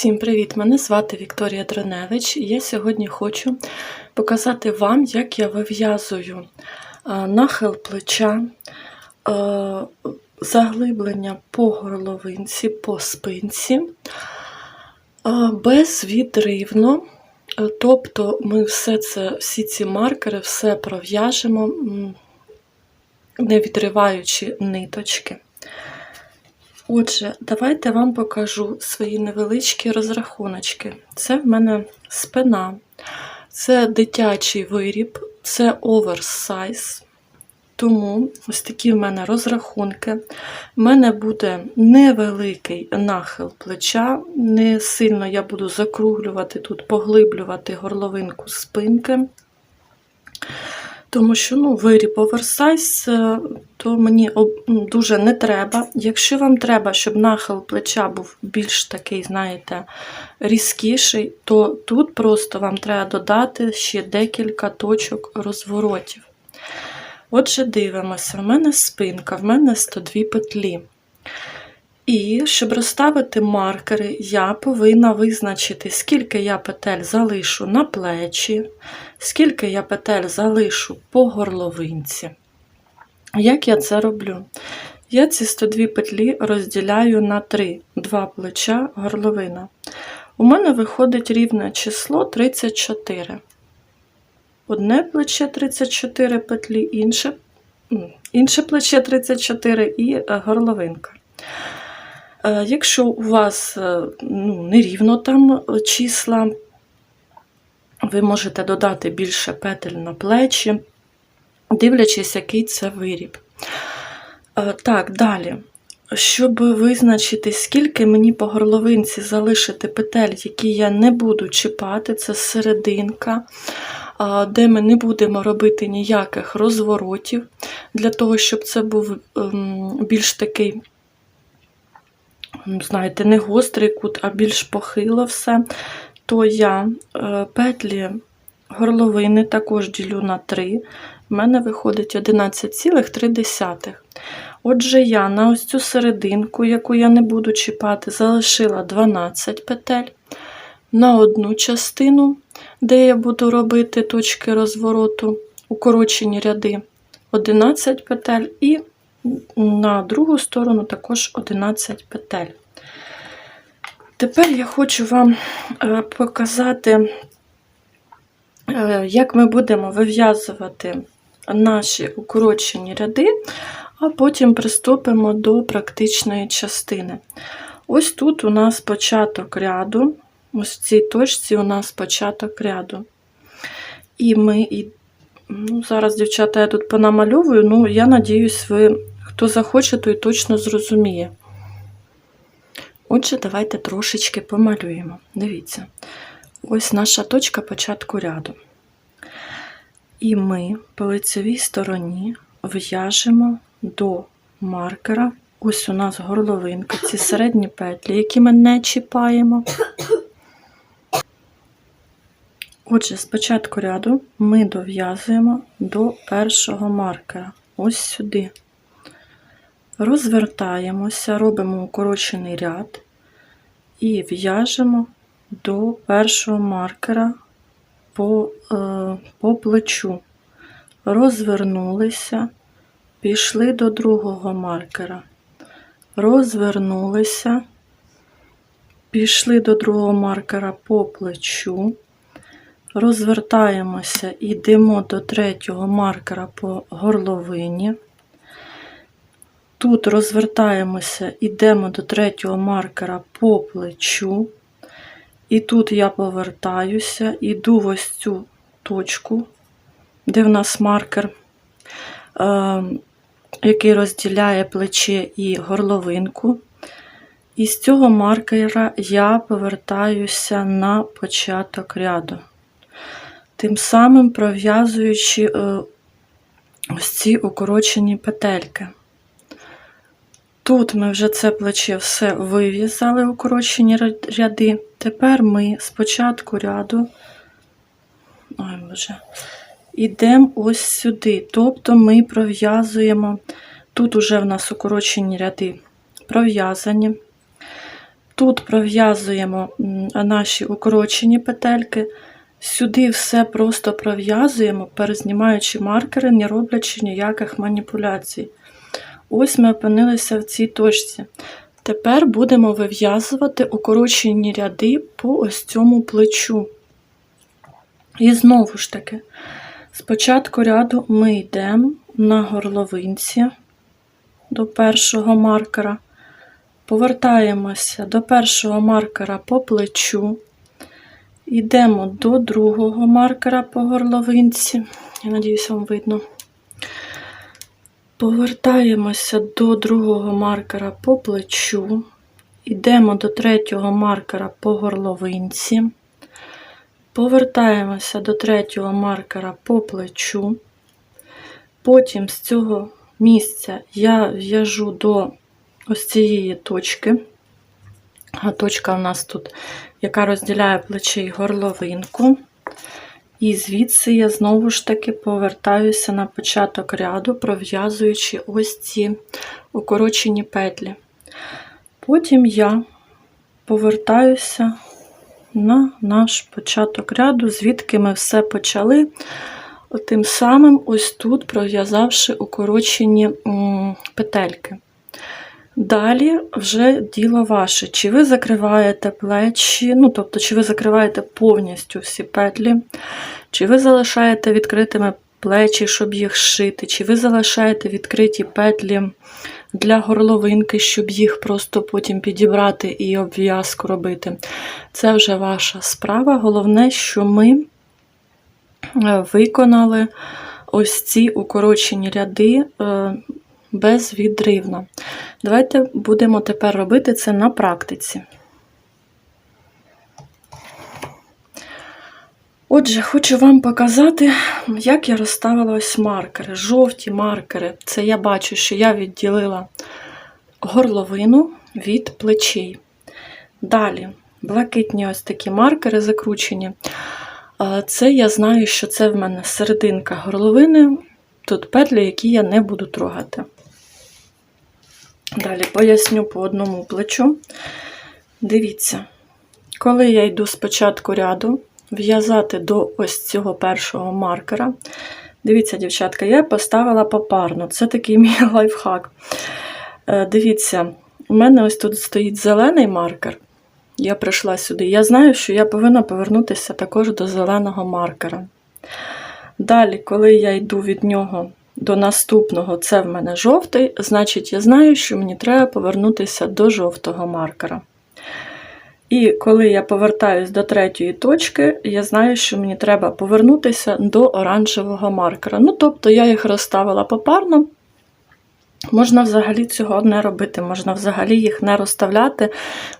Всім привіт! Мене звати Вікторія Дроневич, і я сьогодні хочу показати вам, як я вив'язую нахил плеча, заглиблення по горловинці, по спинці, безвідривно. Тобто ми все це, всі ці маркери, все пров'яжемо, не відриваючи ниточки. Отже, давайте вам покажу свої невеличкі розрахуночки. Це в мене спина, це дитячий виріб, це оверсайз. Тому ось такі в мене розрахунки. В мене буде невеликий нахил плеча, не сильно я буду закруглювати тут, поглиблювати горловинку спинки. Тому що ну, виріб оверсайз, е, то мені дуже не треба. Якщо вам треба, щоб нахил плеча був більш такий, знаєте, різкіший, то тут просто вам треба додати ще декілька точок розворотів. Отже, дивимося, в мене спинка, в мене 102 петлі. І щоб розставити маркери, я повинна визначити, скільки я петель залишу на плечі, скільки я петель залишу по горловинці. Як я це роблю? Я ці 102 петлі розділяю на 3, 2 плеча, горловина. У мене виходить рівне число 34. Одне плече 34 петлі, інше, інше плече 34 і е, горловинка. Е, Якщо у вас е, ну, нерівно там е, числа, ви можете додати більше петель на плечі, дивлячись, який це виріб. Так, далі. Щоб визначити, скільки мені по горловинці залишити петель, які я не буду чіпати, це серединка, де ми не будемо робити ніяких розворотів, для того, щоб це був ем, більш такий знаєте, не гострий кут, а більш похило все, то я е, петлі горловини також ділю на 3. В мене виходить 11,3. Отже, я на ось цю серединку, яку я не буду чіпати, залишила 12 петель. На одну частину, де я буду робити точки розвороту, укорочені ряди, 11 петель, і на другу сторону також 11 петель. Тепер я хочу вам е, показати, е, як ми будемо вив'язувати наші укорочені ряди, а потім приступимо до практичної частини. Ось тут у нас початок ряду, ось в цій точці у нас початок ряду. І ми і Ну, зараз, дівчата, я тут понамальовую, ну, я надіюсь, ви, хто захоче, той точно зрозуміє. Отже, давайте трошечки помалюємо. Дивіться, ось наша точка початку ряду. І ми по лицевій стороні в'яжемо до маркера. Ось у нас горловинка, ці середні петлі, які ми не чіпаємо. Отже, з початку ряду ми дов'язуємо до першого маркера. Ось сюди. Розвертаємося, робимо укорочений ряд і в'яжемо до першого маркера по, е, по плечу. Розвернулися, пішли до другого маркера. Розвернулися, пішли до другого маркера по плечу. Розвертаємося йдемо до третього маркера по горловині. Тут розвертаємося, йдемо до третього маркера по плечу. І тут я повертаюся, йду ось цю точку, де в нас маркер, е, який розділяє плече і горловинку. І з цього маркера я повертаюся на початок ряду тим самим пров'язуючи е, ось ці укорочені петельки. Тут ми вже це плече все вив'язали, укорочені ряди. Тепер ми з початку ряду, ой, боже, йдемо ось сюди. Тобто ми пров'язуємо, тут уже в нас укорочені ряди пров'язані. тут пров'язуємо наші укорочені петельки. Сюди все просто пров'язуємо, перезнімаючи маркери, не роблячи ніяких маніпуляцій. Ось ми опинилися в цій точці. Тепер будемо вив'язувати укорочені ряди по ось цьому плечу. І знову ж таки, з початку ряду ми йдемо на горловинці до першого маркера, повертаємося до першого маркера по плечу, йдемо до другого маркера по горловинці. Я надіюсь, вам видно. Повертаємося до другого маркера по плечу, йдемо до третього маркера по горловинці, повертаємося до третього маркера по плечу. Потім з цього місця я в'яжу до ось цієї точки. А точка у нас тут, яка розділяє плече і горловинку. І звідси я знову ж таки повертаюся на початок ряду, пров'язуючи ось ці укорочені петлі. Потім я повертаюся на наш початок ряду, звідки ми все почали. Тим самим ось тут пров'язавши укорочені петельки. Далі вже діло ваше. Чи ви закриваєте плечі, ну, тобто, чи ви закриваєте повністю всі петлі, чи ви залишаєте відкритими плечі, щоб їх шити, чи ви залишаєте відкриті петлі для горловинки, щоб їх просто потім підібрати і обв'язку робити. Це вже ваша справа. Головне, що ми е, виконали ось ці укорочені ряди е, безвідривно. Давайте будемо тепер робити це на практиці. Отже, хочу вам показати, як я розставила ось маркери. Жовті маркери. Це я бачу, що я відділила горловину від плечей. Далі, блакитні ось такі маркери закручені. Це я знаю, що це в мене серединка горловини. Тут петлі, які я не буду трогати. Далі поясню по одному плечу. Дивіться, коли я йду з початку ряду, в'язати до ось цього першого маркера. Дивіться, дівчатка, я поставила попарно. Це такий мій лайфхак. Е, Дивіться, у мене ось тут стоїть зелений маркер. Я прийшла сюди. Я знаю, що я повинна повернутися також до зеленого маркера. Далі, коли я йду від нього до наступного, це в мене жовтий, значить, я знаю, що мені треба повернутися до жовтого маркера. І коли я повертаюсь до третьої точки, я знаю, що мені треба повернутися до оранжевого маркера. Ну, тобто я їх розставила попарно. Можна взагалі цього не робити, можна взагалі їх не розставляти,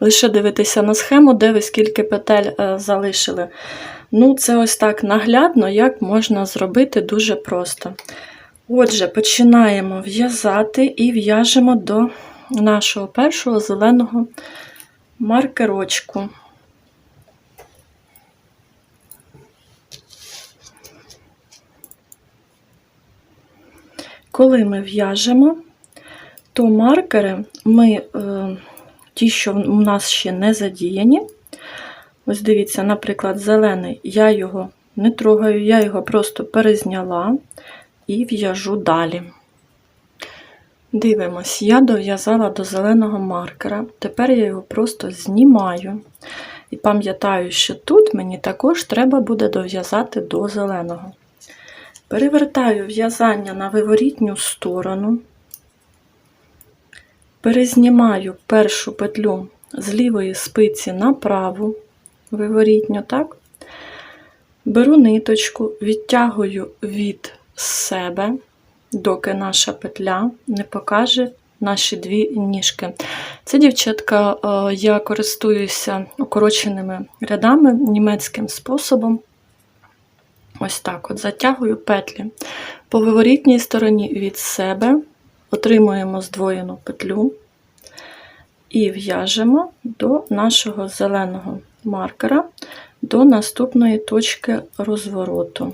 лише дивитися на схему, де ви скільки петель е, залишили. Ну, це ось так наглядно, як можна зробити дуже просто. Отже, починаємо в'язати і в'яжемо до нашого першого зеленого маркерочку. Коли ми в'яжемо, то маркери ми, е, ті, що у нас ще не задіяні, ось дивіться, наприклад, зелений, я його не трогаю, я його просто перезняла і в'яжу далі. Дивимось, я дов'язала до зеленого маркера, тепер я його просто знімаю. І пам'ятаю, що тут мені також треба буде дов'язати до зеленого. Перевертаю в'язання на виворітню сторону, перезнімаю першу петлю з лівої спиці на праву виворітню, так? Беру ниточку, відтягую від себе доки наша петля не покаже наші дві ніжки. Це, дівчатка, е, я користуюся укороченими рядами німецьким способом. Ось так от затягую петлі. По виворітній стороні від себе отримуємо здвоєну петлю і в'яжемо до нашого зеленого маркера до наступної точки розвороту.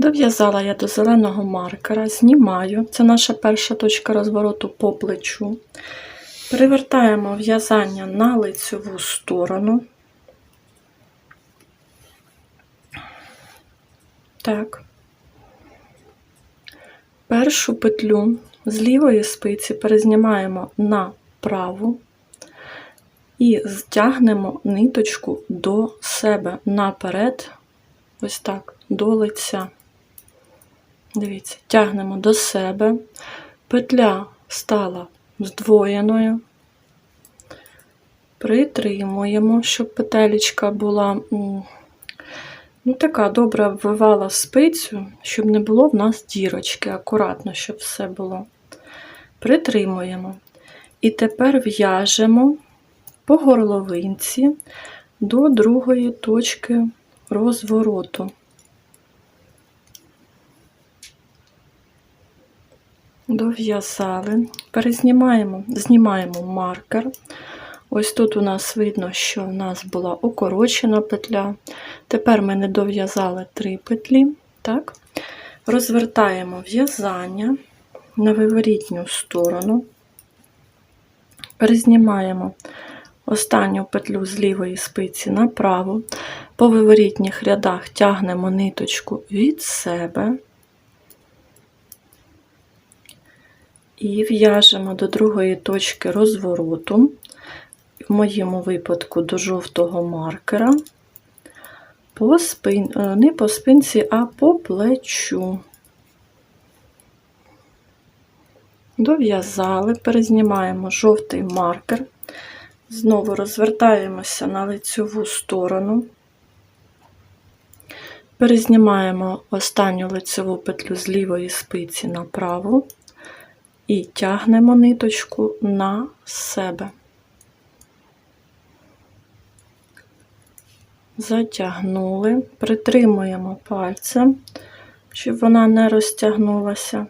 Дов'язала я до зеленого маркера, знімаю, це наша перша точка розвороту по плечу. Перевертаємо в'язання на лицеву сторону. Так. Першу петлю з лівої спиці перезнімаємо на праву і стягнемо ниточку до себе наперед, ось так, до лиця. Дивіться, тягнемо до себе, петля стала здвоєною, притримуємо, щоб петелечка була ну, така добре обвивала спицю, щоб не було в нас дірочки, акуратно, щоб все було. Притримуємо. І тепер в'яжемо по горловинці до другої точки розвороту. Дов'язали, перезнімаємо, знімаємо маркер. Ось тут у нас видно, що в нас була укорочена петля. Тепер ми не дов'язали три петлі. Так? Розвертаємо в'язання на виворітню сторону, перезнімаємо останню петлю з лівої спиці направо, по виворітніх рядах тягнемо ниточку від себе. І в'яжемо до другої точки розвороту, в моєму випадку до жовтого маркера, по спин... Е, не по спинці, а по плечу. Дов'язали, перезнімаємо жовтий маркер, знову розвертаємося на лицьову сторону, перезнімаємо останню лицеву петлю з лівої спиці направо і тягнемо ниточку на себе. Затягнули, притримуємо пальцем, щоб вона не розтягнулася.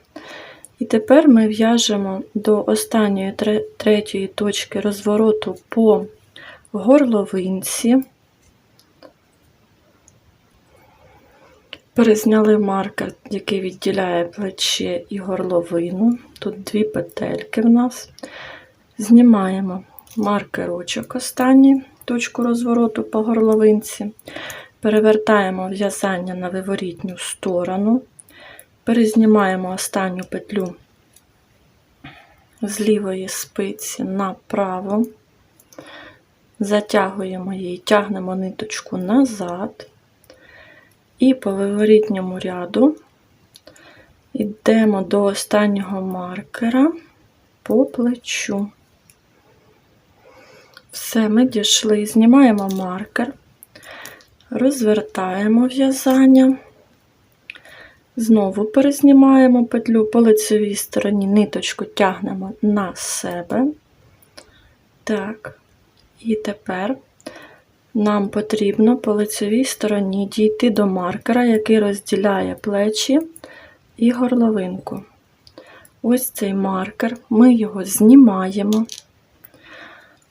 І тепер ми в'яжемо до останньої третьої точки розвороту по горловинці. Перезняли маркер, який відділяє плече і горловину. Тут дві петельки в нас. Знімаємо маркерочок останній, точку розвороту по горловинці, перевертаємо в'язання на виворітню сторону, перезнімаємо останню петлю з лівої спиці направо, затягуємо її, тягнемо ниточку назад. І по виворітньому ряду йдемо до останнього маркера по плечу. Все, ми дійшли, знімаємо маркер, розвертаємо в'язання, знову перезнімаємо петлю по лицевій стороні, ниточку тягнемо на себе. Так, і тепер нам потрібно по лицевій стороні дійти до маркера, який розділяє плечі і горловинку. Ось цей маркер, ми його знімаємо,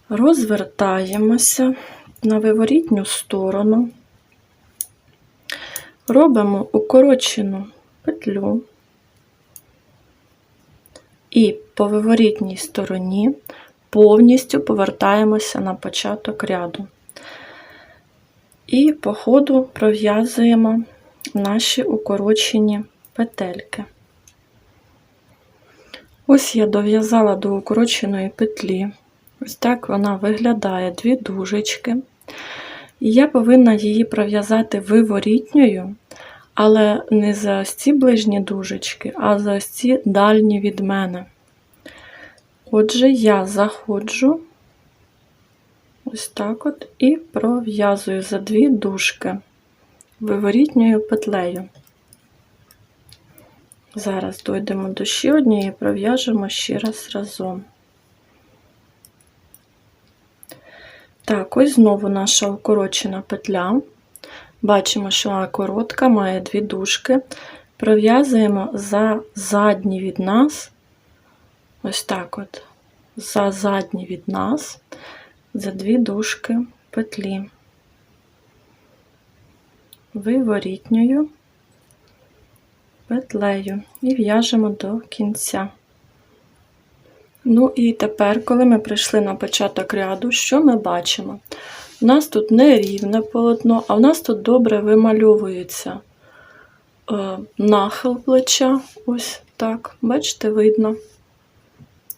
розвертаємося на виворітню сторону, робимо укорочену петлю і по виворітній стороні повністю повертаємося на початок ряду. І по ходу пров'язуємо наші укорочені петельки. Ось я дов'язала до укороченої петлі. Ось так вона виглядає дві дужечки. І я повинна її пров'язати виворітньою, але не за ось ці ближні дужечки, а за ось ці дальні від мене. Отже, я заходжу ось так от і пров'язую за дві дужки виворітньою петлею. Зараз дойдемо до ще однієї, пров'яжемо ще раз разом. Так, ось знову наша укорочена петля. Бачимо, що вона коротка, має дві дужки. Пров'язуємо за задні від нас, ось так от, за задні від нас, за дві дужки петлі, виворітньою петлею і в'яжемо до кінця. Ну і тепер, коли ми прийшли на початок ряду, що ми бачимо? У нас тут не рівне полотно, а в нас тут добре вимальовується е, нахил плеча. Ось так. Бачите, видно.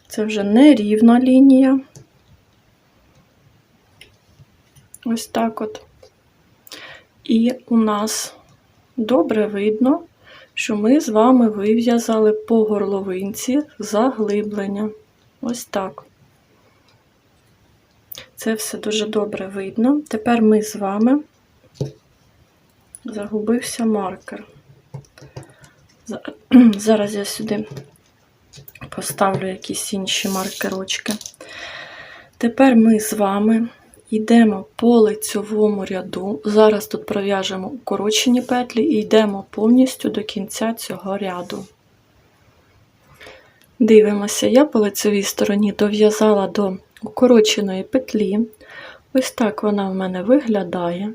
Це вже не рівна лінія. Ось так от. І у нас добре видно, що ми з вами вив'язали по горловинці заглиблення. Ось так. Це все дуже добре видно. Тепер ми з вами загубився маркер. Зараз я сюди поставлю якісь інші маркерочки. Тепер ми з вами йдемо по лицьовому ряду. Зараз тут пров'яжемо укорочені петлі і йдемо повністю до кінця цього ряду. Дивимося, я по лицевій стороні дов'язала до укороченої петлі. Ось так вона в мене виглядає.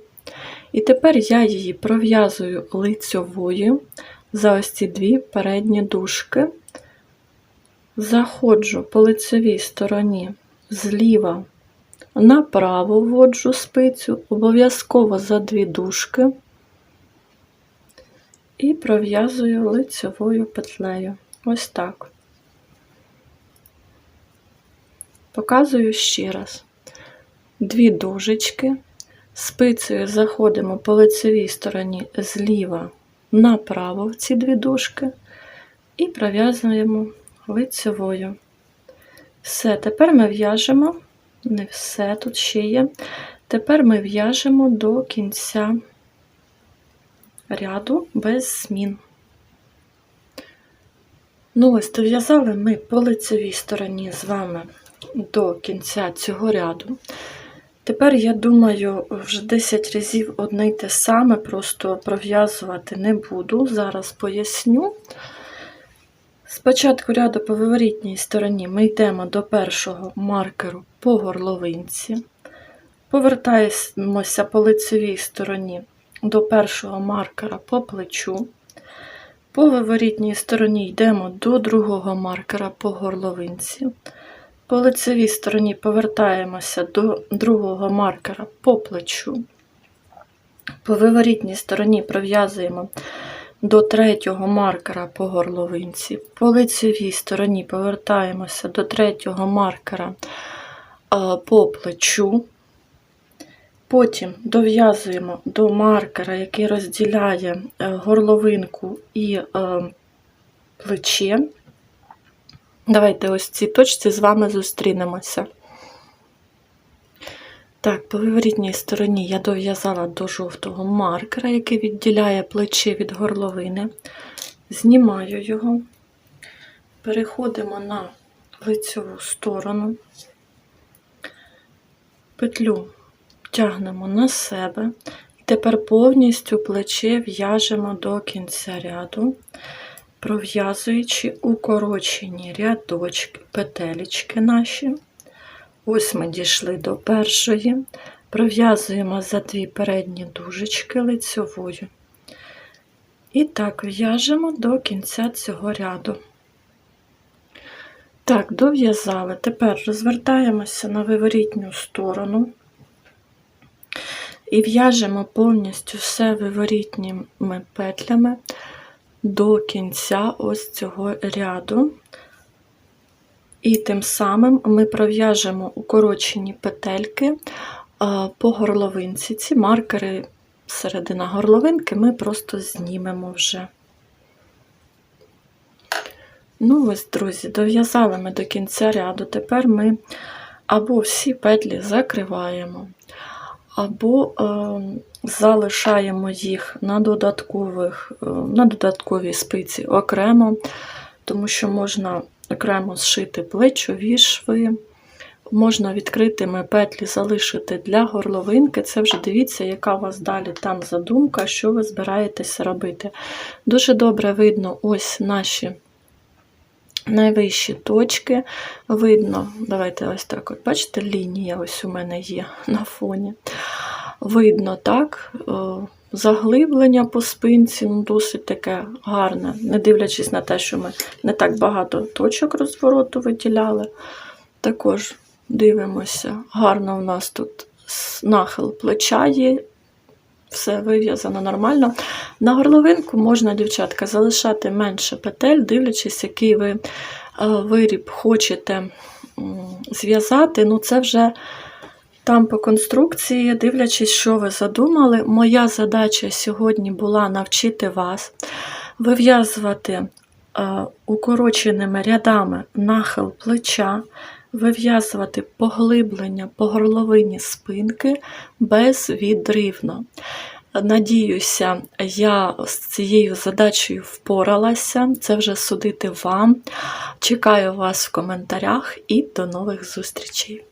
І тепер я її пров'язую лицьовою за ось ці дві передні дужки. Заходжу по лицевій стороні зліва направо вводжу спицю, обов'язково за дві дужки і пров'язую лицьовою петлею. Ось так. Показую ще раз. Дві дужечки. Спицею заходимо по лицевій стороні зліва направо в ці дві дужки і пров'язуємо лицевою. Все, тепер ми в'яжемо, не все тут ще є. Тепер ми в'яжемо до кінця ряду без змін. Ну, ось дов'язали ми по лицевій стороні з вами до кінця цього ряду. Тепер, я думаю, вже 10 разів одне й те саме, просто пров'язувати не буду. Зараз поясню. Спочатку ряду по виворітній стороні ми йдемо до першого маркеру по горловинці, повертаємося по лицевій стороні до першого маркера по плечу. По виворітній стороні йдемо до другого маркера по горловинці. По лицевій стороні повертаємося до другого маркера по плечу. По виворітній стороні пров'язуємо до третього маркера по горловинці. По лицевій стороні повертаємося до третього маркера по плечу. Потім дов'язуємо до маркера, який розділяє е, горловинку і е, плече. Давайте ось в цій точці з вами зустрінемося. Так, по виворітній стороні я дов'язала до жовтого маркера, який відділяє плече від горловини. Знімаю його, переходимо на лицеву сторону, петлю тягнемо на себе, тепер повністю плече в'яжемо до кінця ряду пров'язуючи укорочені рядочки, петелечки наші. Ось ми дійшли до першої, пров'язуємо за дві передні дужечки лицьовою. І так в'яжемо до кінця цього ряду. Так, дов'язали. Тепер розвертаємося на виворітню сторону і в'яжемо повністю все виворітніми петлями до кінця ось цього ряду. І тим самим ми пров'яжемо укорочені петельки по горловинці. Ці маркери середина горловинки ми просто знімемо вже. Ну, ось, друзі, дов'язали ми до кінця ряду. Тепер ми або всі петлі закриваємо, або е, залишаємо їх на додаткових, е, на додатковій спиці окремо, тому що можна окремо зшити плечові шви, можна відкритими петлі залишити для горловинки. Це вже дивіться, яка у вас далі там задумка, що ви збираєтесь робити. Дуже добре видно ось наші. Найвищі точки видно, давайте ось так: от бачите, лінія ось у мене є на фоні видно так, е, заглиблення по спинці, ну, досить таке гарне, не дивлячись на те, що ми не так багато точок розвороту виділяли. Також дивимося, гарно у нас тут нахил плеча є, все вив'язано нормально. На горловинку можна, дівчатка, залишати менше петель, дивлячись, який ви е, виріб хочете зв'язати. Ну, це вже там по конструкції, дивлячись, що ви задумали. Моя задача сьогодні була навчити вас вив'язувати е, укороченими рядами нахил плеча, вив'язувати поглиблення по горловині спинки безвідривно. Надіюся, я з цією задачею впоралася. Це вже судити вам. Чекаю вас в коментарях і до нових зустрічей.